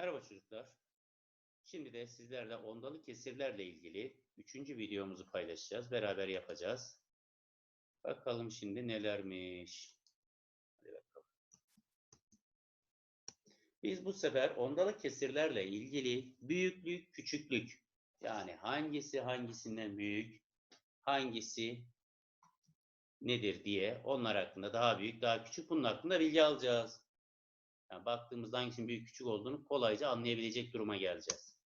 Merhaba çocuklar. Şimdi de sizlerle ondalı kesirlerle ilgili üçüncü videomuzu paylaşacağız. Beraber yapacağız. Bakalım şimdi nelermiş. Hadi bakalım. Biz bu sefer ondalı kesirlerle ilgili büyüklük, küçüklük yani hangisi hangisinden büyük, hangisi nedir diye onlar hakkında daha büyük, daha küçük bunun hakkında bilgi alacağız. Yani baktığımızda hangisinin büyük küçük olduğunu kolayca anlayabilecek duruma geleceğiz.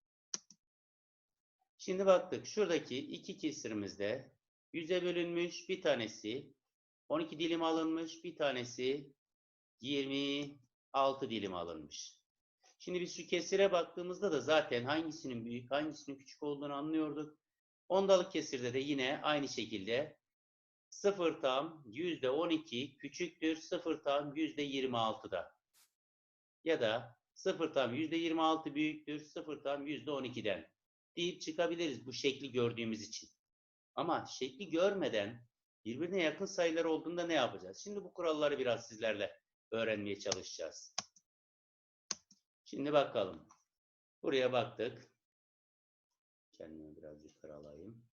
Şimdi baktık şuradaki iki kesirimizde yüze bölünmüş bir tanesi 12 dilim alınmış bir tanesi 26 dilim alınmış. Şimdi biz şu kesire baktığımızda da zaten hangisinin büyük hangisinin küçük olduğunu anlıyorduk. Ondalık kesirde de yine aynı şekilde 0 tam %12 küçüktür 0 tam %26'da ya da 0 tam %26 büyüktür 0 tam %12'den deyip çıkabiliriz bu şekli gördüğümüz için. Ama şekli görmeden birbirine yakın sayılar olduğunda ne yapacağız? Şimdi bu kuralları biraz sizlerle öğrenmeye çalışacağız. Şimdi bakalım. Buraya baktık. Kendimi biraz yukarı alayım.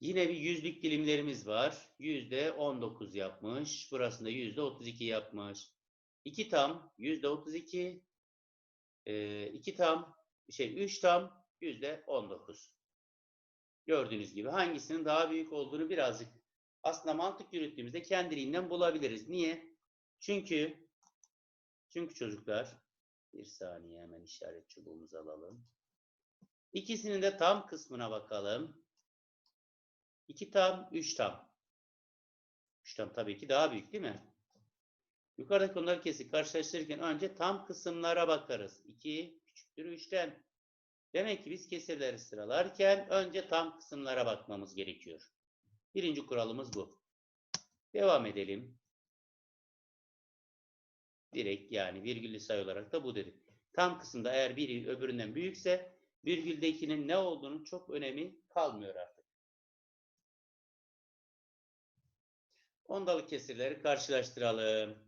Yine bir yüzlük dilimlerimiz var. Yüzde 19 yapmış. Burasında yüzde 32 yapmış. 2 tam yüzde 32. 2 tam şey 3 tam yüzde 19. Gördüğünüz gibi hangisinin daha büyük olduğunu birazcık aslında mantık yürüttüğümüzde kendiliğinden bulabiliriz. Niye? Çünkü çünkü çocuklar bir saniye hemen işaret çubuğumuzu alalım. İkisinin de tam kısmına bakalım. 2 tam, 3 tam. 3 tam tabii ki daha büyük değil mi? Yukarıdaki onları kesik karşılaştırırken önce tam kısımlara bakarız. 2 küçüktür 3'ten. Demek ki biz kesirleri sıralarken önce tam kısımlara bakmamız gerekiyor. Birinci kuralımız bu. Devam edelim. Direkt yani virgüllü sayı olarak da bu dedik. Tam kısımda eğer biri öbüründen büyükse virgüldekinin ne olduğunu çok önemi kalmıyor artık. Ondalı kesirleri karşılaştıralım.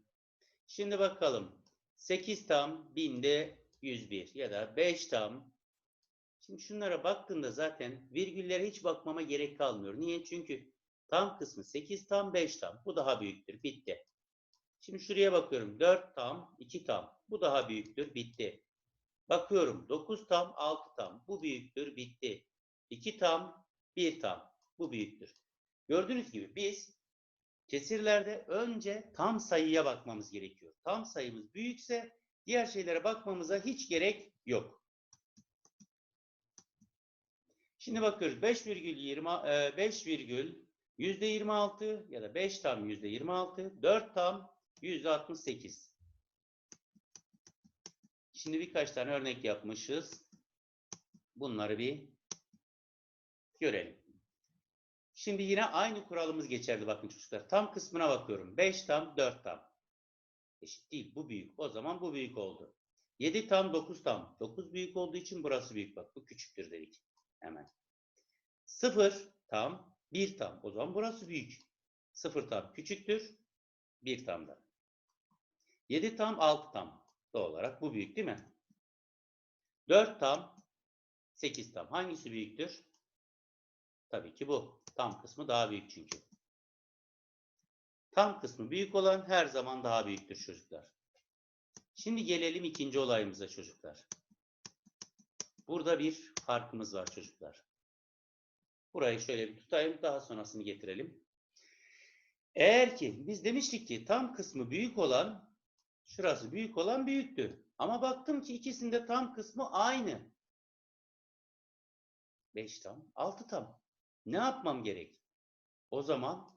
Şimdi bakalım. 8 tam binde 101 ya da 5 tam. Şimdi şunlara baktığında zaten virgüllere hiç bakmama gerek kalmıyor. Niye? Çünkü tam kısmı 8 tam 5 tam. Bu daha büyüktür. Bitti. Şimdi şuraya bakıyorum. 4 tam 2 tam. Bu daha büyüktür. Bitti. Bakıyorum 9 tam 6 tam. Bu büyüktür. Bitti. 2 tam 1 tam. Bu büyüktür. Gördüğünüz gibi biz Kesirlerde önce tam sayıya bakmamız gerekiyor. Tam sayımız büyükse diğer şeylere bakmamıza hiç gerek yok. Şimdi bakıyoruz 5 virgül 20 5 virgül yüzde 26 ya da 5 tam yüzde 26, 4 tam yüzde 68. Şimdi birkaç tane örnek yapmışız. Bunları bir görelim. Şimdi yine aynı kuralımız geçerli bakın çocuklar. Tam kısmına bakıyorum. 5 tam 4 tam. Eşit değil. Bu büyük. O zaman bu büyük oldu. 7 tam 9 tam. 9 büyük olduğu için burası büyük. Bak bu küçüktür dedik. Hemen. 0 tam 1 tam. O zaman burası büyük. 0 tam küçüktür. 1 tam da. 7 tam 6 tam. Doğal olarak bu büyük değil mi? 4 tam 8 tam. Hangisi büyüktür? Tabii ki bu. Tam kısmı daha büyük çünkü. Tam kısmı büyük olan her zaman daha büyüktür çocuklar. Şimdi gelelim ikinci olayımıza çocuklar. Burada bir farkımız var çocuklar. Burayı şöyle bir tutayım daha sonrasını getirelim. Eğer ki biz demiştik ki tam kısmı büyük olan şurası büyük olan büyüktü. Ama baktım ki ikisinde tam kısmı aynı. 5 tam, 6 tam. Ne yapmam gerek? O zaman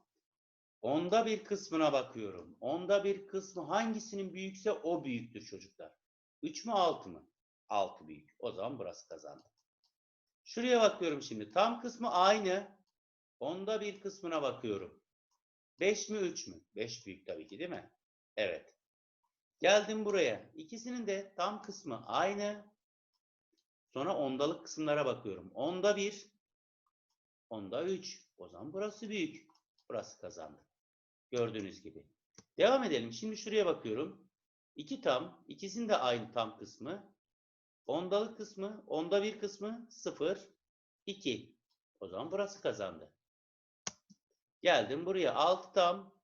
onda bir kısmına bakıyorum. Onda bir kısmı hangisinin büyükse o büyüktür çocuklar. 3 mü 6 mı? 6 büyük. O zaman burası kazandı. Şuraya bakıyorum şimdi. Tam kısmı aynı. Onda bir kısmına bakıyorum. 5 mi 3 mü? 5 büyük tabii ki değil mi? Evet. Geldim buraya. İkisinin de tam kısmı aynı. Sonra ondalık kısımlara bakıyorum. Onda bir Onda 3. O zaman burası büyük. Burası kazandı. Gördüğünüz gibi. Devam edelim. Şimdi şuraya bakıyorum. 2 tam. ikisinin de aynı tam kısmı. Ondalık kısmı, onda bir kısmı 0, 2. O zaman burası kazandı. Geldim buraya 6 tam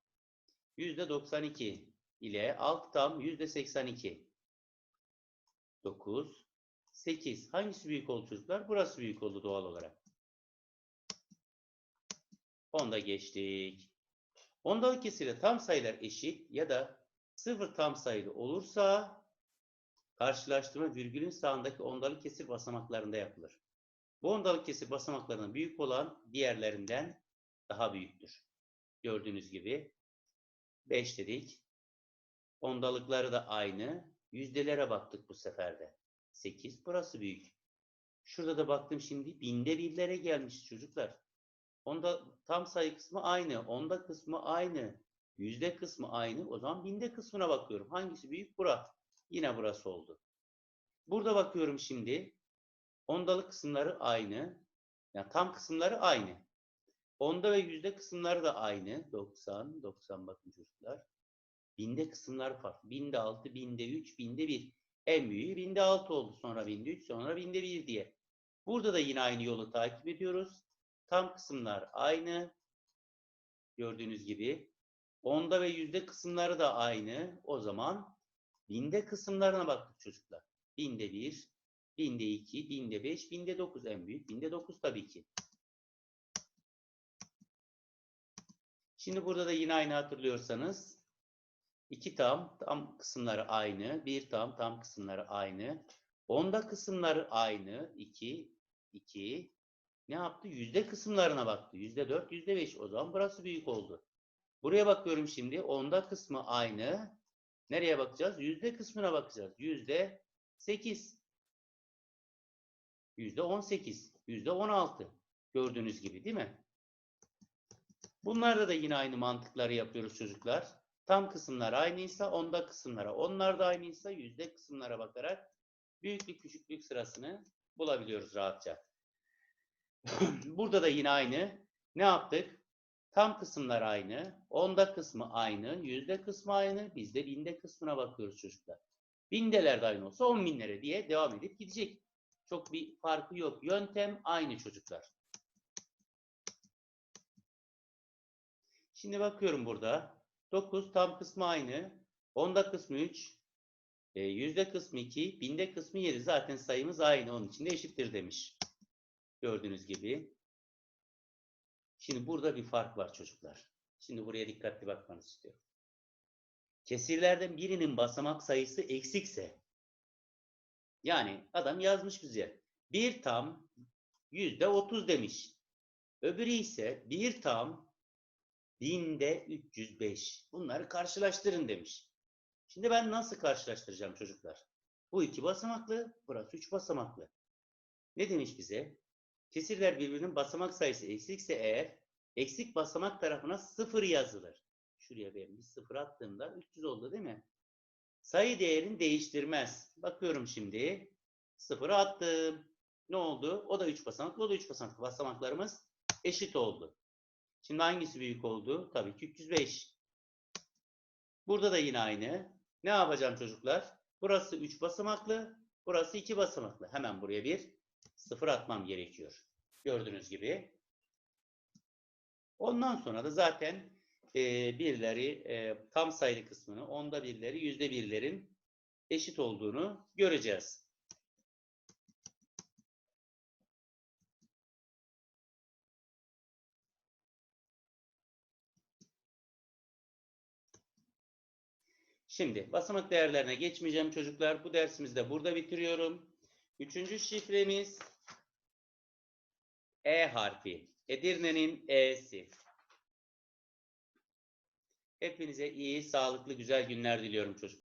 %92 ile 6 tam %82. 9, 8. Hangisi büyük oldu çocuklar? Burası büyük oldu doğal olarak. Onda geçtik. Ondalık kesirde tam sayılar eşit ya da sıfır tam sayılı olursa karşılaştırma virgülün sağındaki ondalık kesir basamaklarında yapılır. Bu ondalık kesir basamaklarının büyük olan diğerlerinden daha büyüktür. Gördüğünüz gibi 5 dedik. Ondalıkları da aynı. Yüzdelere baktık bu sefer de. 8 burası büyük. Şurada da baktım şimdi binde birlere gelmiş çocuklar. Onda tam sayı kısmı aynı. Onda kısmı aynı. Yüzde kısmı aynı. O zaman binde kısmına bakıyorum. Hangisi büyük? Bura. Yine burası oldu. Burada bakıyorum şimdi. Ondalık kısımları aynı. Yani tam kısımları aynı. Onda ve yüzde kısımları da aynı. 90, 90 bakın çocuklar. Binde kısımlar farklı. Binde 6, binde 3, binde 1. En büyüğü binde 6 oldu. Sonra binde 3, sonra binde 1 diye. Burada da yine aynı yolu takip ediyoruz. Tam kısımlar aynı. Gördüğünüz gibi. Onda ve yüzde kısımları da aynı. O zaman binde kısımlarına baktık çocuklar. Binde 1, binde 2, binde 5, binde 9 en büyük. Binde 9 tabii ki. Şimdi burada da yine aynı hatırlıyorsanız iki tam tam kısımları aynı, bir tam tam kısımları aynı. Onda kısımları aynı. 2 2 ne yaptı? Yüzde kısımlarına baktı. Yüzde 4, yüzde 5. O zaman burası büyük oldu. Buraya bakıyorum şimdi. Onda kısmı aynı. Nereye bakacağız? Yüzde kısmına bakacağız. Yüzde 8. Yüzde 18. Yüzde 16. Gördüğünüz gibi değil mi? Bunlarda da yine aynı mantıkları yapıyoruz çocuklar. Tam kısımlar aynıysa onda kısımlara, onlar da aynıysa yüzde kısımlara bakarak büyüklük küçüklük sırasını bulabiliyoruz rahatça. Burada da yine aynı. Ne yaptık? Tam kısımlar aynı. Onda kısmı aynı. Yüzde kısmı aynı. Biz de binde kısmına bakıyoruz çocuklar. Bindeler de aynı olsa on binlere diye devam edip gidecek. Çok bir farkı yok. Yöntem aynı çocuklar. Şimdi bakıyorum burada. 9 tam kısmı aynı. Onda kısmı 3. E, yüzde kısmı 2. Binde kısmı 7. Zaten sayımız aynı. Onun için de eşittir demiş. Gördüğünüz gibi. Şimdi burada bir fark var çocuklar. Şimdi buraya dikkatli bakmanızı istiyorum. Kesirlerden birinin basamak sayısı eksikse yani adam yazmış bize bir tam yüzde otuz demiş. Öbürü ise bir tam binde 305. Bunları karşılaştırın demiş. Şimdi ben nasıl karşılaştıracağım çocuklar? Bu iki basamaklı, burası üç basamaklı. Ne demiş bize? Kesirler birbirinin basamak sayısı eksikse eğer eksik basamak tarafına sıfır yazılır. Şuraya ben bir sıfır attığımda 300 oldu değil mi? Sayı değerini değiştirmez. Bakıyorum şimdi. Sıfırı attım. Ne oldu? O da 3 basamaklı, o da 3 basamaklı. Basamaklarımız eşit oldu. Şimdi hangisi büyük oldu? Tabii ki 305. Burada da yine aynı. Ne yapacağım çocuklar? Burası 3 basamaklı, burası 2 basamaklı. Hemen buraya bir sıfır atmam gerekiyor. Gördüğünüz gibi. Ondan sonra da zaten e, birleri e, tam sayılı kısmını, onda birleri, yüzde birlerin eşit olduğunu göreceğiz. Şimdi basamak değerlerine geçmeyeceğim çocuklar. Bu dersimizi de burada bitiriyorum. Üçüncü şifremiz E harfi. Edirne'nin E'si. Hepinize iyi, sağlıklı, güzel günler diliyorum çocuklar.